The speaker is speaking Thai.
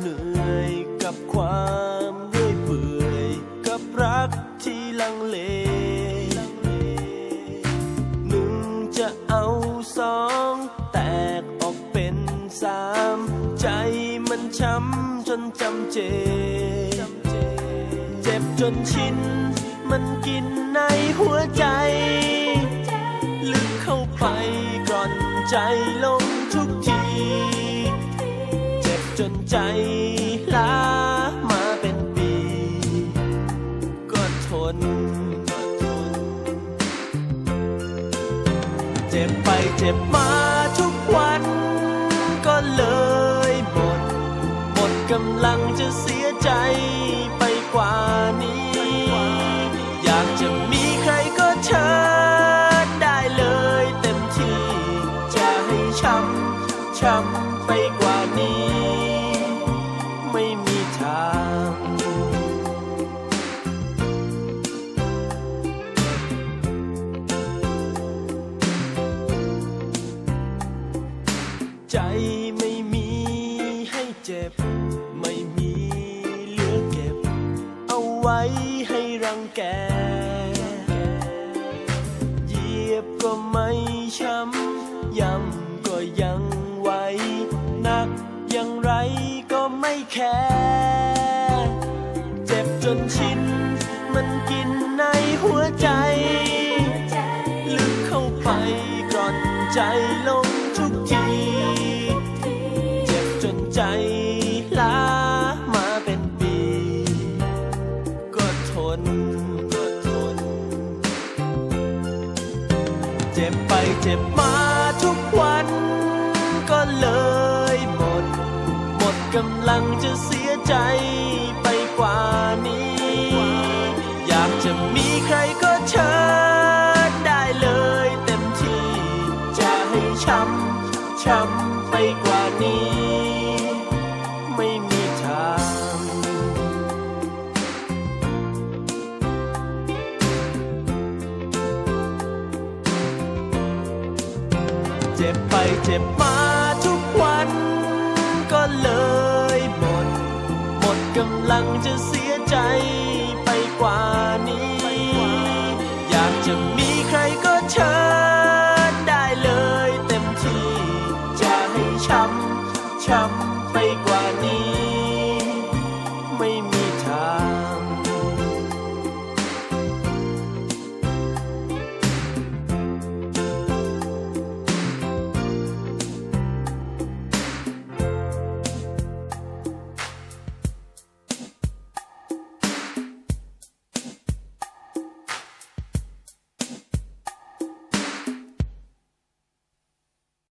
เหนื่อยกับความเรื่อยเปื่อยกับรักที่ลังเลหนึ่งจะเอาสองแตกออกเป็นสามใจมันช้ำจนจำเจ เจ็บจนชินมันกินในหัวใจ ลึกเข้าไปกร่อนใจลงทุกที จนใจล้ามาเป็นปี ก็ทน เจ็บไปเจ็บมาทุกวัน ก็เลยหมด หมดกำลังจะเสียใจไปกว่านี้ อยากจะมีใครก็เชิญได้เลยเต็มที่ จะให้ช้ำช้ำไปกว่านี้ ไม่มีทางใจไม่มีให้เจ็บ ไม่มีเหลือเก็บ เอาไว้ให้รังแกเหยียบก็ไม่ช้ำย้ำ แคร์เจ็บจนชิน มันกินในหัวใจ ลึกเข้าไปกร่อนใจลงทุกที เจ็บจนใจล้ามาเป็นปี ก็ทนก็ทน เจ็บไปเจ็บมาทุกวันก็เลยหมด กำลังจะเสียใจไปกว่านี้ อยากจะมีใครก็เชิญได้เลยเต็มที่ จะให้ช้ำ ช้ำไปกว่านี้ ไม่มีทาง เจ็บไปเจ็บมาำลังจะเสียใจไปกว่านี้ อยากจะมีใครก็เชิญได้เลยเต็มที่ จะให้ช้ำช้ำ